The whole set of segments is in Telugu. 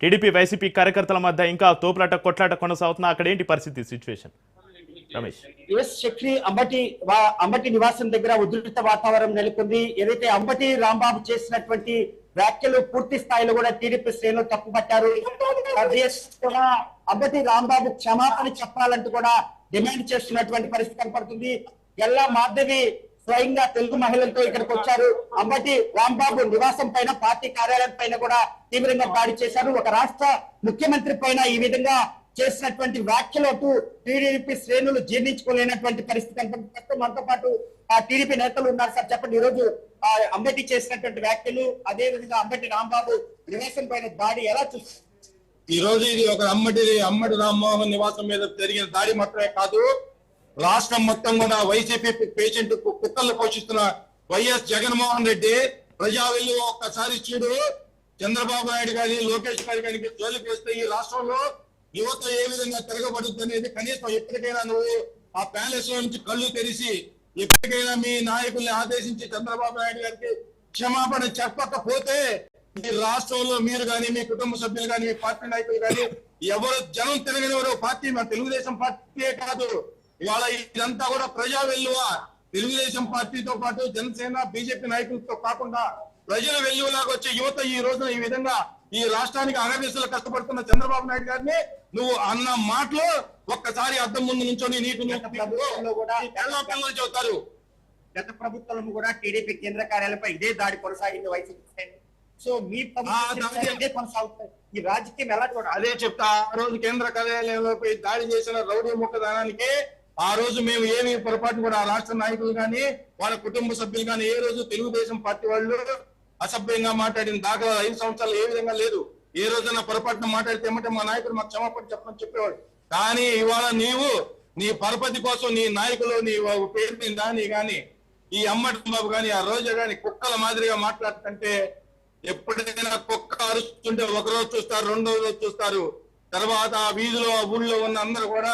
టీడీపీ వైసీపీ కార్యకర్తల మధ్య ఇంకా తోపులాట కొట్లాట కొనసాగుతున్నా. అక్కడ ఏంటి పరిస్థితి సిచ్యువేషన్? రమేష్. ఎస్ శక్తి అంబటి అంబటి నివాసం దగ్గర ఉధృత వాతావరణం నెలకొంది. ఏదైతే అంబటి రాంబాబు చేసినటువంటి వ్యాఖ్యలు పూర్తి స్థాయిలో కూడా టీడీపీ శ్రేణులు తప్పుపట్టారు. అంబటి రాంబాబు క్షమాపణ చెప్పాలంటూ కూడా డిమాండ్ చేస్తున్నటువంటి పరిస్థితి కనపడుతుంది. ఎల్లా మాధవి స్వయంగా తెలుగు మహిళలతో ఇక్కడికి వచ్చారు. అంబటి రాంబాబు నివాసం పైన పార్టీ కార్యాలయం పైన కూడా తీవ్రంగా దాడి చేశారు. ఒక రాష్ట్ర ముఖ్యమంత్రి పైన ఈ విధంగా చేసినటువంటి వ్యాఖ్యలకు టీడీపీ శ్రేణులు జీర్ణించుకోలేనటువంటి పరిస్థితి కనపడుతుంది మనతో పాటు ఆ టీడీపీ నేతలు ఉన్నారు సార్. చెప్పండి ఈ రోజు ఆ అంబటి చేసినటువంటి వ్యాఖ్యలు అదే విధంగా అంబటి రాంబాబు నివాసం పైన దాడి ఎలా చూస్తారు ఈ రోజు ఇది ఒక అమ్మటి అమ్మటి రామ్మోహన్ నివాసం మీద జరిగిన దాడి మాత్రమే కాదు రాష్ట్రం మొత్తం కూడా వైసీపీ పేషెంట్ కుక్కలు పోషిస్తున్న వైఎస్ జగన్మోహన్ రెడ్డి ప్రజావిల్లు ఒక్కసారి చూడు. చంద్రబాబు నాయుడు గారి లోకేష్ గారి గారికి జోలికి వస్తే ఈ రాష్ట్రంలో యువత ఏ విధంగా తిరగబడుతుంది అనేది కనీసం ఎప్పటికైనా నువ్వు ఆ ప్యాలెస్లో నుంచి కళ్ళు తెరిచి ఎప్పటికైనా మీ నాయకుల్ని ఆదేశించి చంద్రబాబు నాయుడు గారికి క్షమాపణ చెప్పకపోతే ఈ రాష్ట్రంలో మీరు కానీ మీ కుటుంబ సభ్యులు కానీ మీ పార్టీ నాయకులు కానీ ఎవరు జనం తిరగనివరు? పార్టీ మన తెలుగుదేశం పార్టీయే కాదు. ఇవాళ ఇదంతా కూడా ప్రజా వెల్లువ. తెలుగుదేశం పార్టీతో పాటు జనసేన బీజేపీ నాయకులతో కాకుండా ప్రజల వెల్లువలాగా వచ్చే యువత ఈ రోజున ఈ విధంగా ఈ రాష్ట్రానికి అగవేశలు కష్టపడుతున్న చంద్రబాబు నాయుడు గారిని నువ్వు అన్న మాటలు ఒక్కసారి అద్దం ముందు నుంచొని నీకు పిల్లలు చెబుతారు. గత ప్రభుత్వం కూడా టీడీపీ కేంద్ర కార్యాలయంపై ఇదే దాడి కొనసాగింది వైసీపీ. సో మీ కొనసాగుతాయి ఈ రాజకీయం ఎలా చూడాలి అదే చెప్తా ఆ రోజు కేంద్ర కార్యాలయంలో దాడి చేసిన రౌడీ ముక్కదానానికి ఆ రోజు మేము ఏమి పొరపాటు కూడా ఆ రాష్ట్ర నాయకులు కానీ వాళ్ళ కుటుంబ సభ్యులు కానీ ఏ రోజు తెలుగుదేశం పార్టీ వాళ్ళు అసభ్యంగా మాట్లాడిన దాఖలా ఐదు సంవత్సరాలు ఏ విధంగా లేదు. ఏ రోజైనా పొరపాటున మాట్లాడితే ఏమంటే మా నాయకుడు మాకు క్షమాపణ చెప్పమని చెప్పేవాడు. కానీ ఇవాళ నీవు నీ పరపతి కోసం నీ నాయకులు నీ పేరు మీద దాని కానీ ఈ అమ్మటి బాబు కానీ ఆ రోజు కానీ కుక్కల మాదిరిగా మాట్లాడుతుంటే ఎప్పుడైనా కుక్క అరుస్తుంటే ఒక రోజు చూస్తారు రెండో రోజు చూస్తారు. తర్వాత ఆ వీధిలో ఆ ఊళ్ళో ఉన్న అందరు కూడా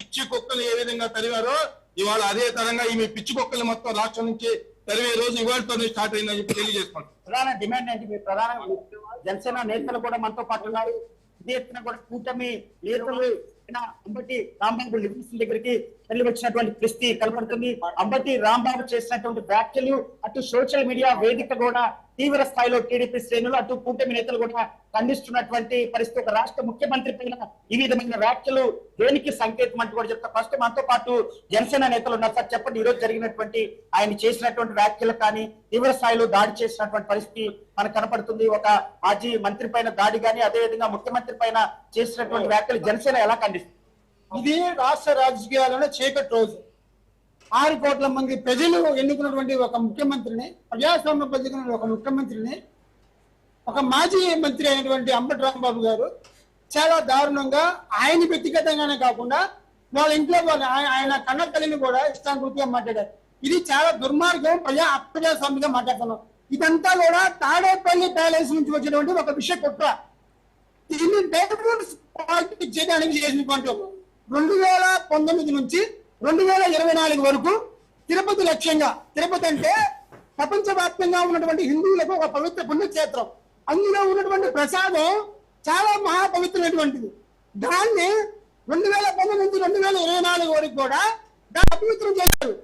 పిచ్చి కుక్కలు ఏ విధంగా తరివారో ఇవాళ అదే తరంగా ఈ పిచ్చి కుక్కలు మొత్తం రాష్ట్రం నుంచి తరివే రోజు ఇవాళతో స్టార్ట్ అయిందని చెప్పి తెలియజేసుకుంటాం ప్రధాన డిమాండ్ ఏంటి? మీ ప్రధాన జనసేన నేతలు కూడా మనతో పాటు ఉన్నారు. ఎత్తున కూడా కూటమి నేతలు అంబటి రాంబాబు లివింగ్స్ దగ్గరికి వెళ్ళి వచ్చినటువంటి పరిస్థితి కనపడుతుంది. అంబటి రాంబాబు చేసినటువంటి వ్యాఖ్యలు అటు సోషల్ మీడియా వేదిక కూడా తీవ్ర స్థాయిలో టీడీపీ శ్రేణులు అటు కూటమి నేతలు కూడా ఖండిస్తున్నటువంటి పరిస్థితి. ఒక రాష్ట్ర ముఖ్యమంత్రి పైన ఈ విధమైన వ్యాఖ్యలు దేనికి సంకేతం అంటూ కూడా చెప్తా. ఫస్ట్ మనతో పాటు జనసేన నేతలు ఉన్నారు సార్. చెప్పండి ఈ రోజు జరిగినటువంటి ఆయన చేసినటువంటి వ్యాఖ్యలు కానీ తీవ్ర స్థాయిలో దాడి చేసినటువంటి పరిస్థితి మనకు కనపడుతుంది. ఒక మాజీ మంత్రి పైన దాడి కానీ అదే విధంగా ముఖ్యమంత్రి పైన చేసినటువంటి వ్యాఖ్యలు జనసేన ఎలా ఖండిస్తుంది? ఇది రాష్ట్ర రాజకీయాలలో చీకటి రోజు. ఆరు కోట్ల మంది ప్రజలు ఎన్నుకున్నటువంటి ఒక ముఖ్యమంత్రిని ప్రజాస్వామ్య పద్ధతిన ఒక ముఖ్యమంత్రిని ఒక మాజీ మంత్రి అయినటువంటి అంబటి రాంబాబు గారు చాలా దారుణంగా ఆయన వ్యక్తిగతంగానే కాకుండా వాళ్ళ ఇంట్లో వాళ్ళు ఆయన- ఆయన కన్న తల్లిని కూడా ఇష్టానుభూతిగా మాట్లాడారు. ఇది చాలా దుర్మార్గం ప్రజా అప్రజాస్వామ్యంగా మాట్లాడుతున్నాం. ఇదంతా కూడా తాడేపల్లి ప్యాలెస్ నుంచి వచ్చినటువంటి ఒక విషయ కుట్ర. దీన్ని డైవర్స్ పాలిటిక్స్ చేయడానికి చేసినటువంటి రెండు వేల పంతొమ్మిది నుంచి రెండు వేల ఇరవై నాలుగు వరకు తిరుపతి లక్ష్యంగా తిరుపతి అంటే ప్రపంచవ్యాప్తంగా ఉన్నటువంటి హిందువులకు ఒక పవిత్ర పుణ్యక్షేత్రం. అందులో ఉన్నటువంటి ప్రసాదం చాలా మహాపవిత్రమైనటువంటిది. దాన్ని రెండు వేల పంతొమ్మిది నుంచి రెండు వేల ఇరవై నాలుగు వరకు కూడా దాన్ని అపవిత్రం చేశారు.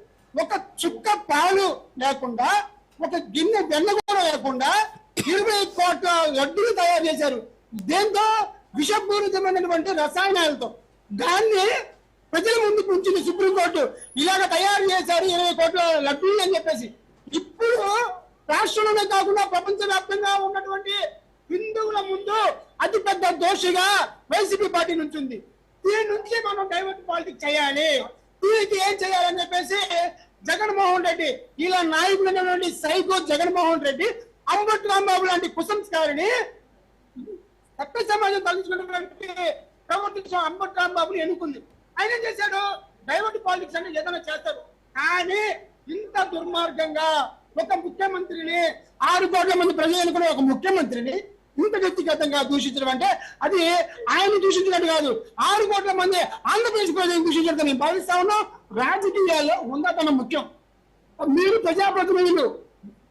ఒక చుక్క పాలు లేకుండా ఒక గిన్నె వెన్న కూడా లేకుండా ఇరవై కోట్ల లడ్డులు తయారు చేశారు. దేంతో? విషపూరితమైనటువంటి రసాయనాలతో. దాన్ని ప్రజల ముందు ఉంచింది సుప్రీంకోర్టు ఇలాగ తయారు చేశారు ఇరవై కోట్ల లబ్ధులు అని చెప్పేసి. ఇప్పుడు రాష్ట్రంలోనే కాకుండా ప్రపంచ వ్యాప్తంగా ఉన్నటువంటి హిందువుల ముందు అతిపెద్ద దోషిగా వైసీపీ పార్టీ నుంచి ఉంది దీని నుంచి మనం డైవర్ట్ పాలిటిక్స్ చేయాలి. దీనికి ఏం చేయాలని చెప్పేసి జగన్మోహన్ రెడ్డి ఇలా నాయకులైనటువంటి సైకో జగన్మోహన్ రెడ్డి అంబట్ రాంబాబు లాంటి కుసంస్కారిని చట్ట సమాజం తగ్గించుకున్నటువంటి ప్రభుత్వం అంబట్ రాంబాబుని ఎన్నుకుంది. ఆయన ఏం చేశాడు. డైవర్ట్ పాలిటిక్స్ అంటే ఏదైనా చేస్తారు కానీ ఇంత దుర్మార్గంగా ఒక ముఖ్యమంత్రిని ఆరు కోట్ల మంది ప్రజలు కూడా ఒక ముఖ్యమంత్రిని ఇంత వ్యక్తిగతంగా దూషించడం అంటే అది ఆయన దూషించినట్టు కాదు. ఆరు కోట్ల మంది ఆంధ్రప్రదేశ్ ప్రజలు దూషించడం నేను భావిస్తా ఉన్నాం. రాజకీయాల్లో ఉందాతనం ముఖ్యం. మీరు ప్రజాప్రతినిధులు.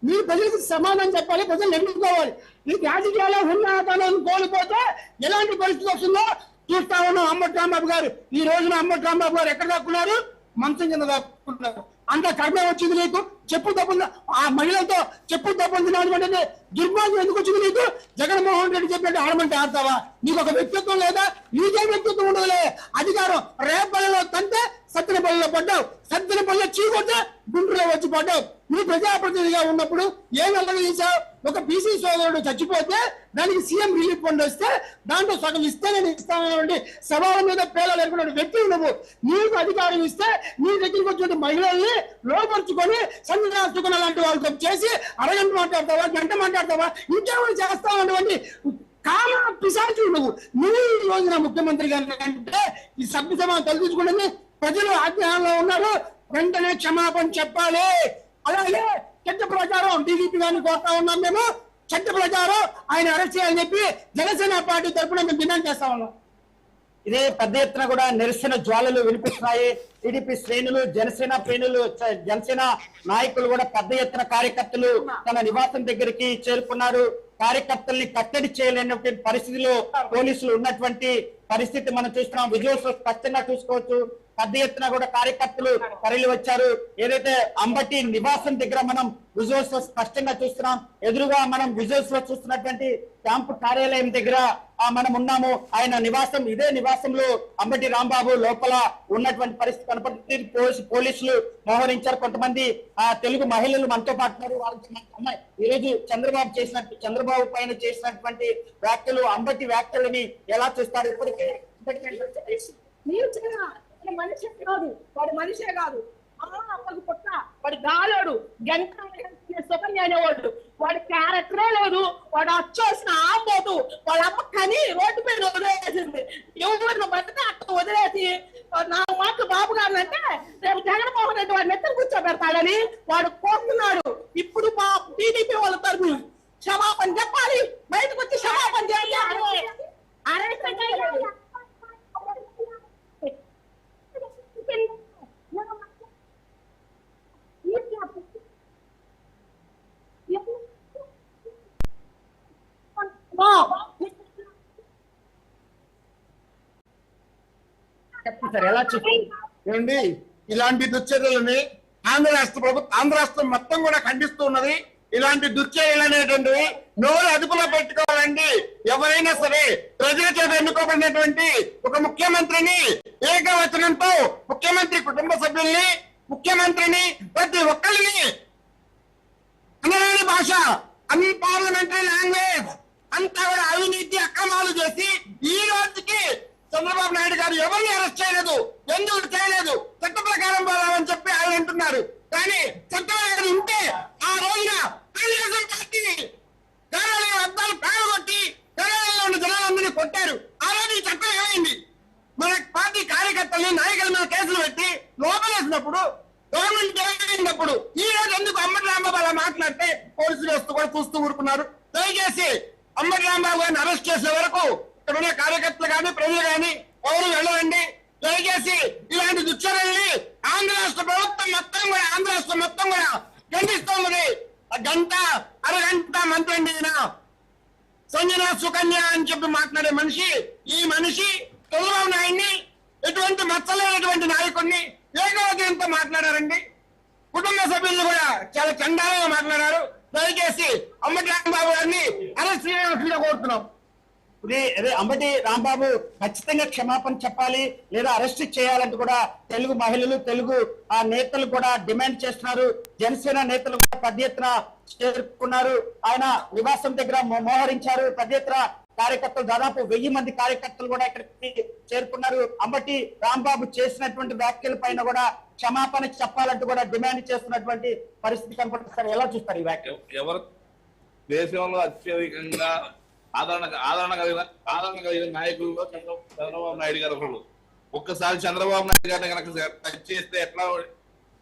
మీరు ప్రజలకు సమాధానం చెప్పాలి ప్రజలు ఎన్నుకోవాలి. ఈ రాజకీయాల్లో ఉన్న తనను కోల్పోతే ఎలాంటి పరిస్థితి వస్తుందో చూస్తా ఉన్నాం అమ్మటి రాంబాబు గారు. ఈ రోజున అమ్మటి రాంబాబు గారు ఎక్కడ దాక్కున్నారు? మంచం కింద దాక్కున్నారు. అంత కర్మే వచ్చింది నీకు? చెప్పు తప్పుంది ఆ మహిళలతో చెప్పు తప్పుంది అంటే దుర్మార్గం ఎందుకు వచ్చింది నీకు? జగన్మోహన్ రెడ్డి చెప్పినట్టు ఆడమంటే ఆడతావా? నీకు ఒక వ్యక్తిత్వం లేదా? నీకే వ్యక్తిత్వం ఉండదులే అధికారం రేపల్లిలో తంటే సత్తెనపల్లిలో పడ్డావు చీకొడితే చీకొట్టే వచ్చి పడ్డావు నువ్వు ప్రజాప్రతినిధిగా ఉన్నప్పుడు ఏం అల్లరి చేశావు ఒక బీసీ సోదరుడు చచ్చిపోతే దానికి సీఎం రిలీఫ్ ఫండ్ వస్తే దాంట్లో సగం ఇస్తే నేను ఇస్తానని సభల మీద పేర్లు లేకుండా వ్యక్తి నువ్వు. నీకు అధికారం ఇస్తే నీ దగ్గరికి వచ్చిన మహిళల్ని లోపరుచుకొని సంధ్యాస్తుకున్న లాంటి వాళ్ళతో చేసి అరగంట మాట్లాడతావా గంట మాట్లాడతావా ఇంకేమైనా చేస్తావా కామ పిశాచు నువ్వు. నువ్వు ఈ రోజున ముఖ్యమంత్రి గారు అంటే ఈ సభ్య సమాజం ప్రజలు ఆజ్ఞానంలో ఉన్నారు. వెంటనే క్షమాపణ చెప్పాలి. అలాగే చట్ట ప్రచారం టీడీపీ గారిని కోరుతా ఉన్నాం మేము. చట్ట ప్రచారం ఆయన అరెస్ట్ చేయాలని చెప్పి జనసేన పార్టీ తరఫున మేము డిమాండ్ చేస్తా ఉన్నాం. ఇదే పెద్ద ఎత్తున కూడా నిరసన జ్వాలలు వినిపిస్తున్నాయి. టీడీపీ శ్రేణులు జనసేన శ్రేణులు జనసేన నాయకులు కూడా పెద్ద ఎత్తున కార్యకర్తలు తన నివాసం దగ్గరికి చేరుకున్నారు. కార్యకర్తల్ని కట్టడి చేయలేనటువంటి పరిస్థితిలో పోలీసులు ఉన్నటువంటి పరిస్థితి మనం చూస్తున్నాం. విజయోత్సవం స్పష్టంగా చూసుకోవచ్చు. పెద్ద ఎత్తున కూడా కార్యకర్తలు తరలి వచ్చారు. ఏదైతే అంబటి నివాసం దగ్గర మనం విజువల్స్లో స్పష్టంగా చూస్తున్నాం ఎదురుగా మనం విజువల్స్లో చూస్తున్నటువంటి క్యాంపు కార్యాలయం దగ్గర మనం ఉన్నాము. ఆయన నివాసం ఇదే నివాసంలో అంబటి రాంబాబు లోపల ఉన్నటువంటి పరిస్థితి కనపడుతుంది. పోలీసు పోలీసులు మోహరించారు కొంతమంది. ఆ తెలుగు మహిళలు మనతో పాటు వాళ్ళకి అమ్మాయి. ఈ రోజు చంద్రబాబు చేసినట్టు చంద్రబాబు పైన చేసినటువంటి వ్యాఖ్యలు అంబటి వ్యాఖ్యలని ఎలా చూస్తారు? ఇప్పటికే మనిషి మనిషే కాదు వాడు మనిషే కాదు. అమ్మకు పుట్ట వాడు గాలోడు గంట సుకన్య అనేవాడు. వాడి క్యారెక్టరే లేదు. వాడు వచ్చేసిన ఆపోదు వాళ్ళ అమ్మ కని రోడ్డు మీద వదిలేసింది. ఎవరిని బతితే అట్ట వదిలేసి నా మాట బాబు గారు అంటే రేపు జగన్మోహన్ రెడ్డి వాడిని ఎత్తులు కూర్చోబెడతాడని వాడు కోరుతున్నాడు. ఇప్పుడు మా టీడీపీ వాళ్ళ తరఫు క్షమాపణ చెప్పాలి. బయటకు వచ్చి క్షమాపణ చేయాలి అరెస్ట్ చేయాలి సార్ ఎలా చూస్తారు ఇలాంటి దుశ్చర్యలని ఆంధ్ర రాష్ట్ర ప్రభుత్వం ఆంధ్ర రాష్ట్రం మొత్తం కూడా ఖండిస్తూ ఉన్నది. ఇలాంటి దుశ్చర్యలు అనేటువంటివి నోరు అదుపులో పెట్టుకోవాలండి. ఎవరైనా సరే ప్రజల చేత ఎన్నుకోబడినటువంటి ఒక ముఖ్యమంత్రిని ఏకవచనంతో ముఖ్యమంత్రి కుటుంబ సభ్యుల్ని ముఖ్యమంత్రిని ప్రతి ఒక్కరిని అనరాని భాష అన్ని పార్లమెంటరీ లాంగ్వేజ్ అంతా కూడా అవినీతి అక్రమాలు చేసి ఈ రోజుకి చంద్రబాబు నాయుడు గారు ఎవరిని అరెస్ట్ చేయలేదు? ఎందుకు చేయలేదు? చట్ట ప్రకారం పోదామని చెప్పి ఆయన అంటున్నారు. కానీ చట్టం ఉంటే ఆ రోజున తెలుగుదేశం పార్టీని కార్యాలయం అద్దాలు పగలగొట్టి కార్యాలయంలో ఉన్న జనాలందరినీ కొట్టారు ఆ రోజు ఈ చట్టం ఏమైంది మన పార్టీ కార్యకర్తల్ని నాయకుల మీద కేసులు పెట్టి లోపలేసినప్పుడు గవర్నమెంట్ జరిగినప్పుడు ఈ రోజు ఎందుకు అమ్మటి రాంబాబు అలా మాట్లాడితే పోలీసులు వస్తూ కూడా చూస్తూ ఊరుకున్నారు దయచేసి అమ్మటి రాంబాబు గారిని అరెస్ట్ చేసే వరకు ఇక్కడ ఉన్న కార్యకర్తలు కానీ ప్రజలు కానీ ఎవరు వెళ్ళరండి దయచేసి ఇలాంటి దుశ్చర్యల్ని ఆంధ్ర రాష్ట్ర ప్రభుత్వం మొత్తం కూడా ఆంధ్ర రాష్ట్రం మొత్తం కూడా ఖండిస్తోంది ఆ గంట అరగంట మంత్రండి ఈయన సంజన సుకన్య అని చెప్పి మాట్లాడే మనిషి ఈ మనిషి చంద్రబాబు నాయుడిని ఎటువంటి మచ్చలేనటువంటి నాయకుడిని ఏకవచనంతో మాట్లాడారండి. కుటుంబ సభ్యులు కూడా చాలా చండాలంగా మాట్లాడారు. దయచేసి అమ్మటి రాంబాబు గారిని అరెస్ట్ చేయవలసిందిగా కోరుతున్నాం. ఇది అదే అంబటి రాంబాబు ఖచ్చితంగా క్షమాపణ చెప్పాలి లేదా అరెస్ట్ చేయాలంటూ కూడా తెలుగు మహిళలు తెలుగు ఆ నేతలు కూడా డిమాండ్ చేస్తున్నారు. జనసేన నేతలు కూడా పెద్ద ఎత్తున చేరుకున్నారు. ఆయన నివాసం దగ్గర మోహరించారు. పెద్ద ఎత్తున కార్యకర్తలు దాదాపు వెయ్యి మంది కార్యకర్తలు కూడా ఇక్కడికి చేరుకున్నారు. అంబటి రాంబాబు చేసినటువంటి వ్యాఖ్యల పైన కూడా క్షమాపణ చెప్పాలంటూ కూడా డిమాండ్ చేస్తున్నటువంటి పరిస్థితి కనపడుతుంది. ఎలా చూస్తారు ఈ వ్యాఖ్యలు? ఎవరు దేశంలో అత్యధికంగా ఆదరణ ఆదరణ కలిగిన ఆదరణ కలిగిన నాయకులు చంద్రబాబు నాయుడు గారు ఒకళ్ళు ఒక్కసారి చంద్రబాబు నాయుడు గారిని కనుక టచ్ చేస్తే ఎట్లా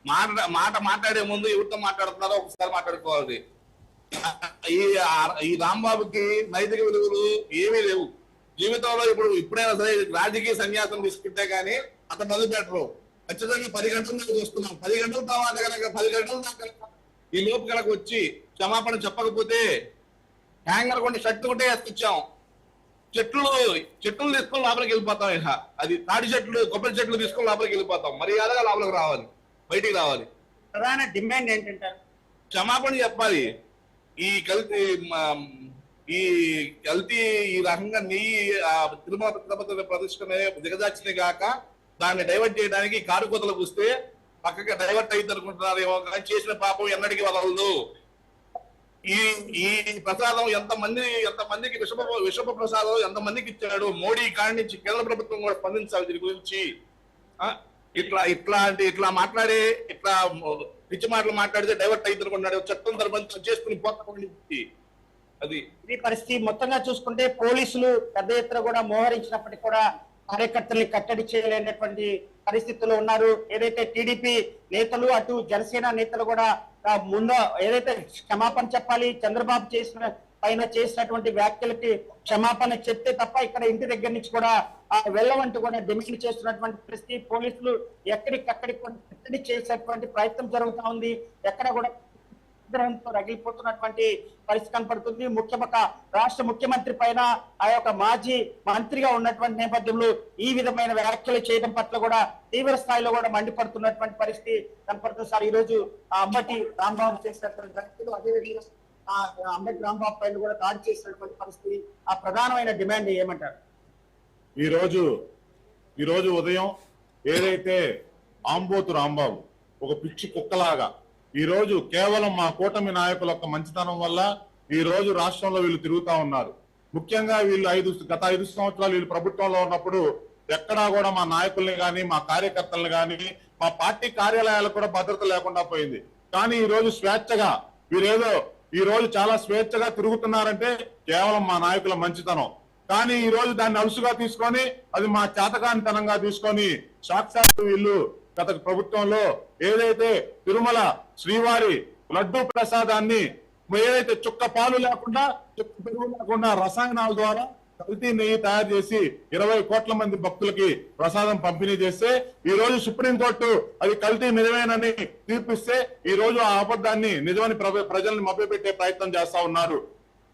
మాట మాట మాట్లాడే ముందు ఎవరితో మాట్లాడుతున్నారో ఒకసారి మాట్లాడుకోవాలి. ఈ ఈ రాంబాబుకి నైతిక విలువలు ఏమీ లేవు. జీవితంలో ఇప్పుడు ఇప్పుడైనా సరే రాజకీయ సన్యాసం తీసుకుంటే కానీ అతను మొదలు పెట్టరు. ఖచ్చితంగా పది గంటల దాకా చూస్తున్నాం. పది గంటల తర్వాత కనుక పది గంటల దాకా ఈ లోపు కనుక వచ్చి క్షమాపణ చెప్పకపోతే హ్యాంగర్ కొన్ని షర్ట్ ఒకటే వేసుకొచ్చాం. చెట్లు చెట్లు తీసుకొని లోపలికి వెళ్ళిపోతాం ఇక అది తాడి చెట్లు కొబ్బరి చెట్లు తీసుకొని లోపలికి వెళ్ళిపోతాం. మర్యాదగా లోపలికి రావాలి. బయటికి రావాలి. ప్రధాన డిమాండ్ ఏంటంటారు? క్షమాపణ చెప్పాలి. ఈ కల్తీ ఈ కల్తీ ఈ రకంగా నెయ్యి తిరుమల తిరుపతి ప్రదర్శన దిగజార్చింది కాక దాన్ని డైవర్ట్ చేయడానికి కారు కోతలకు వస్తే పక్కగా డైవర్ట్ అయింది అనుకుంటున్నారేమో కానీ చేసిన పాపం ఎన్నటికీ వదలదు. ఈ ఈ ప్రసాదం ఎంత మంది ఎంత మందికి విషప విషప ప్రసాదం ఎంత మందికి ఇచ్చాడు? మోడీ కాడి నుంచి కేంద్ర ప్రభుత్వం కూడా స్పందించాలి దీని గురించి. ఆ, ఇట్లా ఇట్లాంటి ఇట్లా మాట్లాడి ఇట్లా పిచ్చి మాటలు మాట్లాడితే డైవర్ట్ అయింది అనుకున్నాడు చట్టం తరబడి చేసుకుని పోతాం అది. ఈ పరిస్థితి మొత్తంగా చూసుకుంటే పోలీసులు పెద్ద ఎత్తున కూడా మోహరించినప్పటికీ కూడా కార్యకర్తల్ని కట్టడి చేయలేనటువంటి పరిస్థితుల్లో ఉన్నారు. ఏదైతే టీడీపీ నేతలు అటు జనసేన నేతలు కూడా ముందు ఏదైతే క్షమాపణ చెప్పాలి చంద్రబాబు చేసిన పైన చేసినటువంటి వ్యాఖ్యలకి క్షమాపణ చెప్తే తప్ప ఇక్కడ ఇంటి దగ్గర నుంచి కూడా వెళ్ళవంటూ కూడా డిమిషన్ చేస్తున్నటువంటి పరిస్థితి. పోలీసులు ఎక్కడికక్కడికి కట్టడి చేసేటువంటి ప్రయత్నం జరుగుతా ఉంది. ఎక్కడ కూడా విగ్రహంతో రగిలిపోతున్నటువంటి పరిస్థితి కనపడుతుంది. ముఖ్య రాష్ట్ర ముఖ్యమంత్రి పైన ఆ యొక్క మాజీ మంత్రిగా ఉన్నటువంటి నేపథ్యంలో ఈ విధమైన వ్యాఖ్యలు చేయడం పట్ల కూడా తీవ్ర స్థాయిలో కూడా మండిపడుతున్నటువంటి పరిస్థితి కనపడుతుంది. సార్ ఈ రోజు ఆ అంబటి రాంబాబు చేసినటువంటి వ్యాఖ్యలు అదేవిధంగా ఆ అంబటి రాంబాబు పైన కూడా దాడి చేసినటువంటి పరిస్థితి ఆ ప్రధానమైన డిమాండ్ ఏమంటారు? ఈ రోజు ఈ రోజు ఉదయం ఏదైతే ఆంబోతు రాంబాబు ఒక పిచ్చి కుక్కలాగా ఈ రోజు కేవలం మా కూటమి నాయకుల యొక్క మంచితనం వల్ల ఈ రోజు రాష్ట్రంలో వీళ్ళు తిరుగుతా ఉన్నారు. ముఖ్యంగా వీళ్ళు ఐదు గత ఐదు సంవత్సరాలు వీళ్ళు ప్రభుత్వంలో ఉన్నప్పుడు ఎక్కడా కూడా మా నాయకుల్ని కానీ మా కార్యకర్తల్ని కానీ మా పార్టీ కార్యాలయాలకు కూడా భద్రత లేకుండా పోయింది. కానీ ఈ రోజు స్వేచ్ఛగా వీరేదో ఈ రోజు చాలా స్వేచ్ఛగా తిరుగుతున్నారంటే కేవలం మా నాయకుల మంచితనం. కానీ ఈ రోజు దాన్ని అలుసుగా తీసుకొని అది మా చేతకానితనంగా తీసుకొని సాక్షాత్తు వీళ్ళు గత ప్రభుత్వంలో ఏదైతే తిరుమల శ్రీవారి లడ్డూ ప్రసాదాన్ని ఏదైతే చుక్క పాలు లేకుండా చుక్క పెరుగు లేకుండా రసాయనాల ద్వారా కల్తీ నెయ్యి తయారు చేసి ఇరవై కోట్ల మంది భక్తులకి ప్రసాదం పంపిణీ చేస్తే ఈ రోజు సుప్రీంకోర్టు అది కల్తీ నిజమేనని తీర్పిస్తే ఈ రోజు ఆ అబద్ధాన్ని నిజమని ప్ర- ప్రజల్ని మభ్యపెట్టే ప్రయత్నం చేస్తా ఉన్నారు.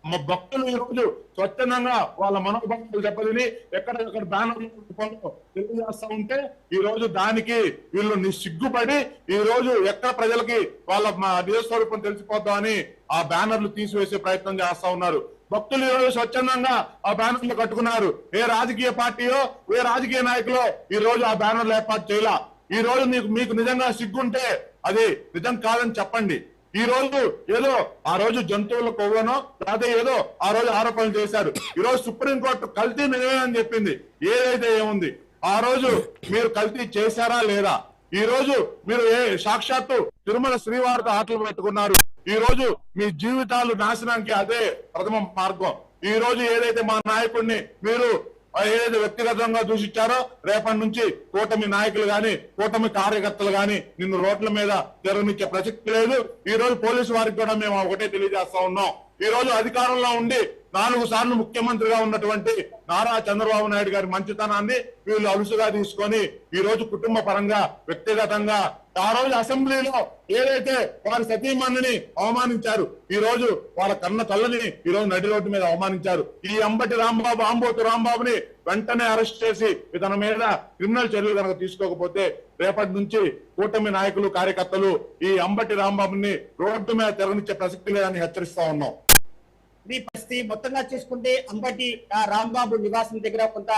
మా భక్తులు ఈ రోజు స్వచ్ఛందంగా వాళ్ళ మనోభావాలు దెబ్బతిని ఎక్కడెక్కడ ఎక్కడ రూపంలో తెలియజేస్తా ఉంటే ఈ రోజు దానికి వీళ్ళు నిస్సిగ్గుపడి ఈ రోజు ఎక్కడ ప్రజలకి వాళ్ళ మా నిజస్వరూపం తెలిసిపోద్దామని ఆ బ్యానర్లు తీసివేసే ప్రయత్నం చేస్తా ఉన్నారు. భక్తులు ఈ రోజు స్వచ్ఛందంగా ఆ బ్యానర్లు కట్టుకున్నారు. ఏ రాజకీయ పార్టీయో ఏ రాజకీయ నాయకులో ఈ రోజు ఆ బ్యానర్లు ఏర్పాటు చేయాల? ఈ రోజు మీకు మీకు నిజంగా సిగ్గుంటే అది నిజం కాదని చెప్పండి. ఈ రోజు ఏదో ఆ రోజు జంతువుల కొవ్వనో లేదా ఏదో ఆ రోజు ఆరోపణలు చేశారు. ఈ రోజు సుప్రీంకోర్టు కల్తీ నిజమే అని చెప్పింది. ఏదైతే ఏముంది? ఆ రోజు మీరు కల్తీ చేశారా లేదా? ఈ రోజు మీరు ఏ సాక్షాత్తు తిరుమల శ్రీవారితో ఆటలు పెట్టుకున్నారు? ఈ రోజు మీ జీవితాలు నాశనానికి అదే ప్రథమ మార్గం. ఈ రోజు ఏదైతే మా నాయకుడిని మీరు ఏదైతే వ్యక్తిగతంగా దూషించారో రేపటి నుంచి కూటమి నాయకులు గాని కూటమి కార్యకర్తలు గాని నిన్ను రోడ్ల మీద జరగనిచ్చే ప్రసక్తి లేదు. ఈ రోజు పోలీసు వారికి కూడా మేము ఒకటే తెలియజేస్తా ఉన్నాం. ఈ రోజు అధికారంలో ఉండి నాలుగు సార్లు ముఖ్యమంత్రిగా ఉన్నటువంటి నారా చంద్రబాబు నాయుడు గారి మంచితనాన్ని వీళ్ళు అలుసుగా తీసుకొని ఈ రోజు కుటుంబ పరంగా వ్యక్తిగతంగా ఆ రోజు అసెంబ్లీలో ఏదైతే వారి సతీమణిని అవమానించారు ఈ రోజు వాళ్ళ కన్న తల్లని ఈ రోజు నడి రోడ్డు మీద అవమానించారు. ఈ అంబటి రాంబాబు ఆంబోతు రాంబాబుని వెంటనే అరెస్ట్ చేసి ఇతని మీద క్రిమినల్ చర్యలు కనుక తీసుకోకపోతే రేపటి నుంచి కూటమి నాయకులు కార్యకర్తలు ఈ అంబటి రాంబాబుని రోడ్డు మీద తెరనిచ్చే ప్రసక్తి లేదని హెచ్చరిస్తా ఉన్నాం. ఈ పరిస్థితి మొత్తంగా చూసుకుంటే అంబటి రాంబాబు నివాసం దగ్గర కొంత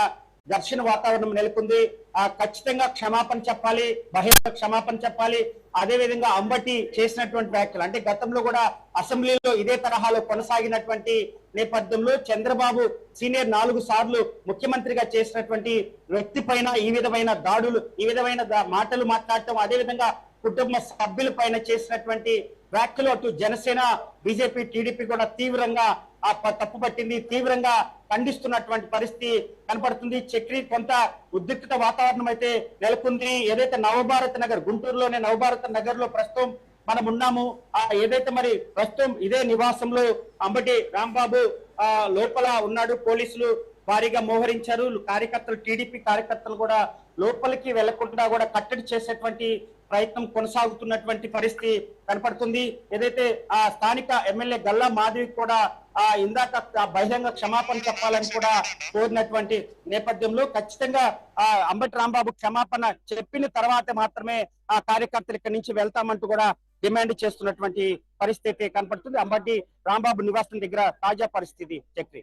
ఘర్షణ వాతావరణం నెలకొంది. ఆ ఖచ్చితంగా క్షమాపణ చెప్పాలి బహిరంగ క్షమాపణ చెప్పాలి. అదే విధంగా అంబటి చేసినటువంటి వ్యాఖ్యలు అంటే గతంలో కూడా అసెంబ్లీలో ఇదే తరహాలో కొనసాగినటువంటి నేపథ్యంలో చంద్రబాబు సీనియర్ నాలుగు సార్లు ముఖ్యమంత్రిగా చేసినటువంటి వ్యక్తి పైన ఈ విధమైన దాడులు ఈ విధమైన మాటలు మాట్లాడటం అదే విధంగా కుటుంబ సభ్యుల పైన చేసినటువంటి వ్యాఖ్యలు అటు జనసేన బీజేపీ టీడీపీ కూడా తీవ్రంగా ఆ తప్పు పట్టింది తీవ్రంగా ఖండిస్తున్నటువంటి పరిస్థితి కనపడుతుంది. చక్రి కొంత ఉద్రిక్త వాతావరణం అయితే నెలకొంది. ఏదైతే నవభారత్ నగర్ గుంటూరులోనే నవభారత్ నగర్లో ప్రస్తుతం మనం ఉన్నాము ఆ ఏదైతే మరి ప్రస్తుతం ఇదే నివాసంలో అంబటి రాంబాబు ఆ లోపల ఉన్నాడు. పోలీసులు భారీగా మోహరించారు. కార్యకర్తలు టీడీపీ కార్యకర్తలు కూడా లోపలికి వెళ్ళకుండా కూడా కట్టడి చేసేటువంటి ప్రయత్నం కొనసాగుతున్నటువంటి పరిస్థితి కనపడుతుంది. ఏదైతే ఆ స్థానిక ఎమ్మెల్యే గల్లా మాధవి కూడా ఆ ఇందాక బహిరంగ క్షమాపణ చెప్పాలని కూడా కోరినటువంటి నేపథ్యంలో ఖచ్చితంగా ఆ అంబటి రాంబాబు క్షమాపణ చెప్పిన తర్వాత మాత్రమే ఆ కార్యకర్తలు ఇక్కడి నుంచి వెళ్తామంటూ కూడా డిమాండ్ చేస్తున్నటువంటి పరిస్థితి కనపడుతుంది. అంబటి రాంబాబు నివాసం దగ్గర తాజా పరిస్థితి. Chakri.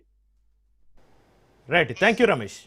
Right thank you Ramesh